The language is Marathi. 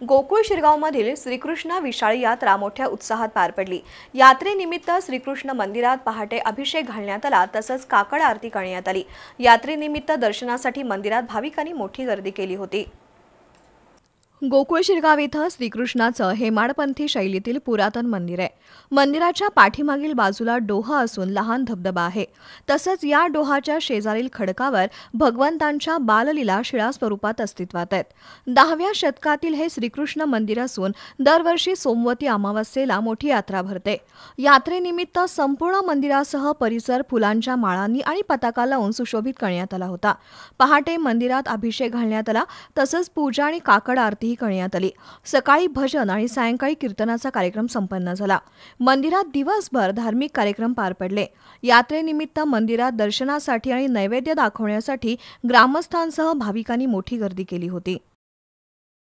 गोकुळ शिरगावमधील श्रीकृष्ण विशाळी यात्रा मोठ्या उत्साहात पार पडली. यात्रेनिमित्त श्रीकृष्ण मंदिरात पहाटे अभिषेक घालण्यात आला तसंच काकड आरती करण्यात आली. यात्रेनिमित्त दर्शनासाठी मंदिरात भाविकांनी मोठी गर्दी केली होती. गोकुळ शिरगाव इथं श्रीकृष्णाचं हेमाडपंथी शैलीतील पुरातन मंदिर आहे. मंदिराच्या पाठीमागील बाजूला डोह असून लहान धबधबा आहे. तसंच या डोहाच्या शेजारील खडकावर भगवंतांच्या बाललीला शिळा स्वरूपात अस्तित्वात आहेत. दहाव्या शतकातील हे श्रीकृष्ण मंदिर असून दरवर्षी सोमवती अमावस्येला मोठी यात्रा भरते. यात्रेनिमित्त संपूर्ण मंदिरासह परिसर फुलांच्या माळांनी आणि पताका लावून सुशोभित करण्यात आला होता. पहाटे मंदिरात अभिषेक घालण्यात आला. तसंच पूजा आणि काकड आरती आरतीही करण्यात आली. सकाळी भजन आणि सायंकाळी कीर्तनाचा कार्यक्रम संपन्न झाला. मंदिरात दिवसभर धार्मिक कार्यक्रम पार पडले. यात्रेनिमित्त मंदिरात दर्शनासाठी आणि नैवेद्य दाखवण्यासाठी ग्रामस्थांसह भाविकांनी मोठी गर्दी केली होती.